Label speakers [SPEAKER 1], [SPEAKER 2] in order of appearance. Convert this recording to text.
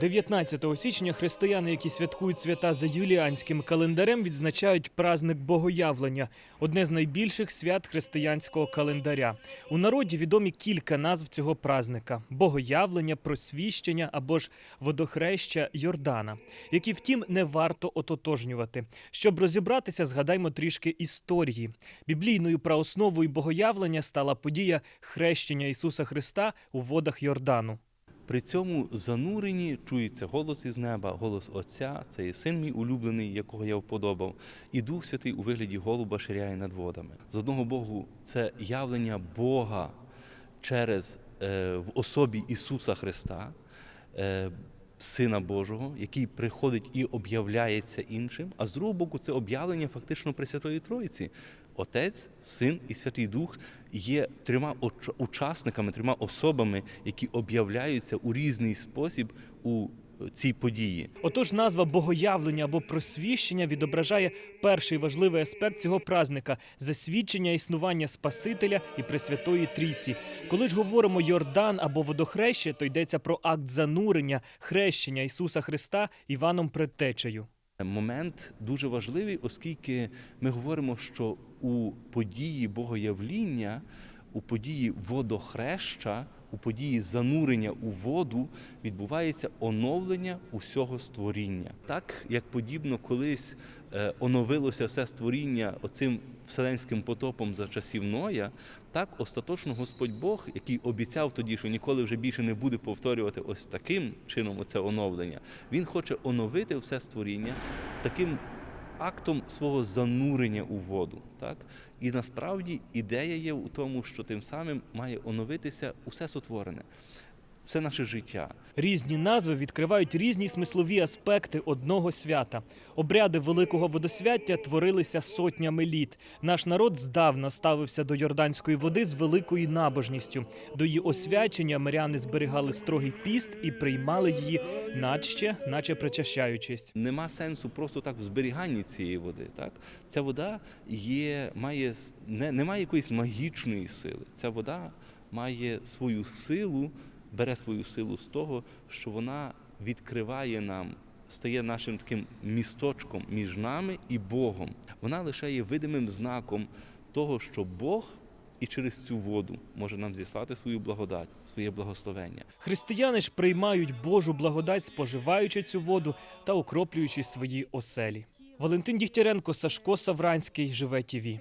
[SPEAKER 1] 19 січня християни, які святкують свята за юліанським календарем, відзначають праздник Богоявлення одне з найбільших свят християнського календаря. У народі відомі кілька назв цього празника: Богоявлення, просвіщення або ж водохреща Йордана, які, втім, не варто ототожнювати. Щоб розібратися, згадаймо трішки історії. Біблійною праосновою богоявлення стала подія хрещення Ісуса Христа у водах Йордану.
[SPEAKER 2] При цьому зануренні чується голос із неба, голос Отця, це є син мій улюблений, якого я вподобав, і Дух Святий у вигляді голуба ширяє над водами. З одного Богу, це явлення Бога через е, в особі Ісуса Христа, е, Сина Божого, який приходить і об'являється іншим. А з другого боку, це об'явлення фактично Пресвятої Троїці. Отець, Син і Святий Дух є трьома учасниками, трьома особами, які об'являються у різний спосіб у цій події.
[SPEAKER 1] Отож, назва богоявлення або просвіщення відображає перший важливий аспект цього празника засвідчення існування Спасителя і Пресвятої Трійці. Коли ж говоримо Йордан або водохреще, то йдеться про акт занурення, хрещення Ісуса Христа Іваном Предтечею.
[SPEAKER 2] Момент дуже важливий, оскільки ми говоримо, що у події богоявління, у події водохреща, у події занурення у воду відбувається оновлення усього створіння. Так як подібно колись е, оновилося все створіння оцим вселенським потопом за часів Ноя, так остаточно Господь Бог, який обіцяв тоді, що ніколи вже більше не буде повторювати ось таким чином оце оновлення, він хоче оновити все створіння таким актом свого занурення у воду. Так? І насправді ідея є у тому, що тим самим має оновитися усе сотворене, все наше життя.
[SPEAKER 1] Різні назви відкривають різні смислові аспекти одного свята. Обряди великого водосвяття творилися сотнями літ. Наш народ здавна ставився до йорданської води з великою набожністю. До її освячення миряни зберігали строгий піст і приймали її, наче, наче причащаючись.
[SPEAKER 2] Нема сенсу просто так в зберіганні цієї води. Так? Ця вода є, має, не, не має якоїсь магічної сили. Ця вода має свою силу, бере свою силу з того, що вона відкриває нам, стає нашим таким місточком між нами і Богом. Вона лише є видимим знаком того, що Бог і через цю воду може нам зіслати свою благодать, своє благословення.
[SPEAKER 1] Християни ж приймають Божу благодать, споживаючи цю воду та окроплюючи свої оселі. Валентин Дігтяренко, Сашко Савранський, живе ТІВІ.